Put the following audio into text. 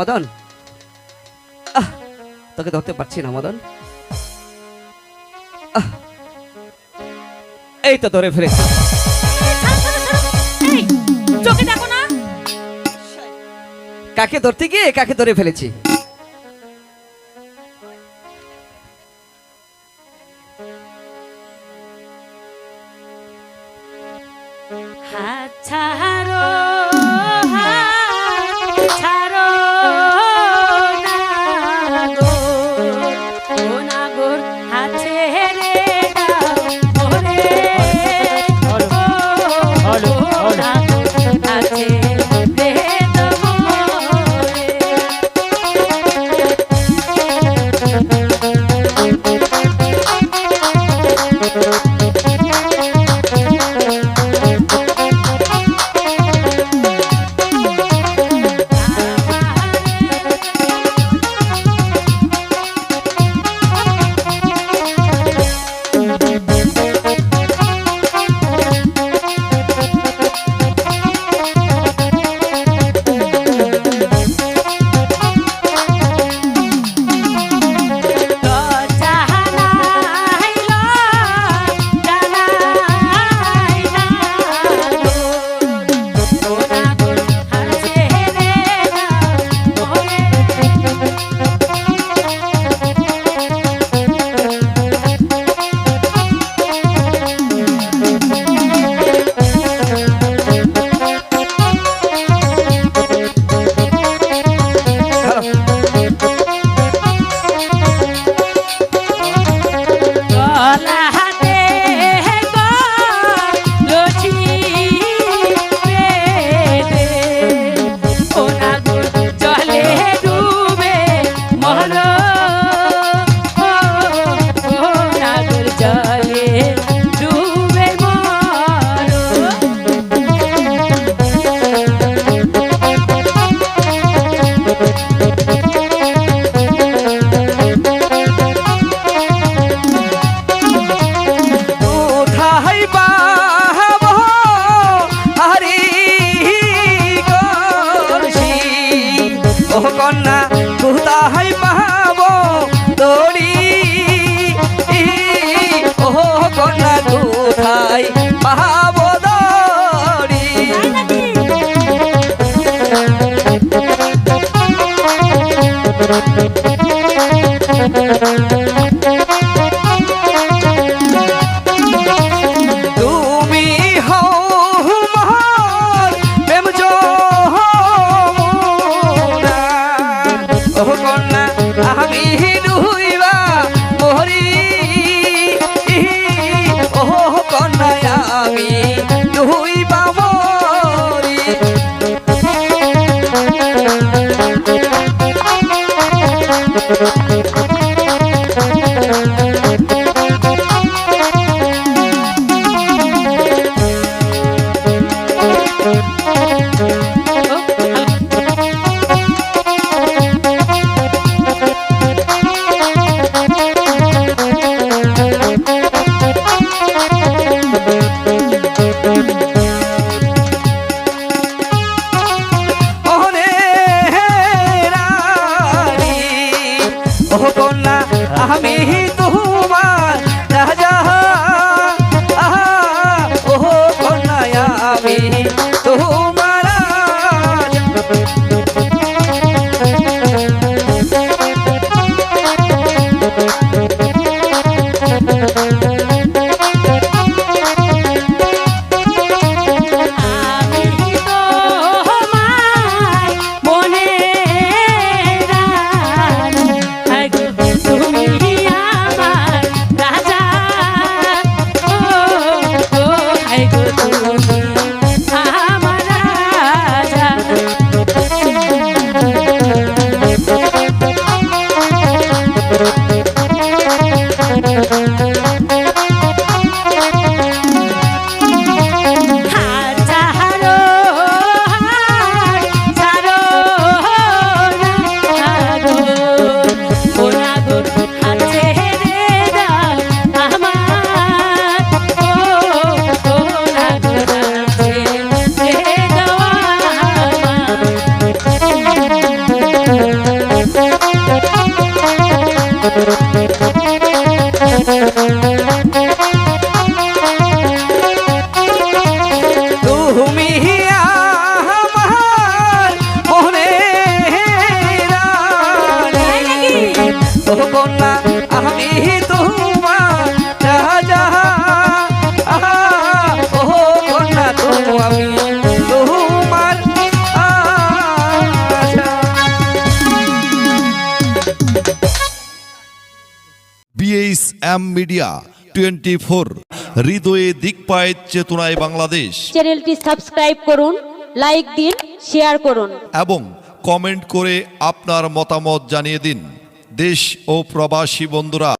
মদন? তোকে ধরতে পারছি না মদন। এই তো ধরে ফেলেছি। কাকে ধরতে গিয়ে কাকে ধরে ফেলেছি? হাত ছাড়ো। Una বললা আমি এম মিডিয়া টোয়েন্টি ফোর হৃদয়ে দিক চেতনায় সাবস্ক্রাইব করুন লাইক দিন শেয়ার করুন। এবং কমেন্ট করে আপনার মতামত জানিয়ে দিন। দেশ ও প্রবাসী বন্ধুরা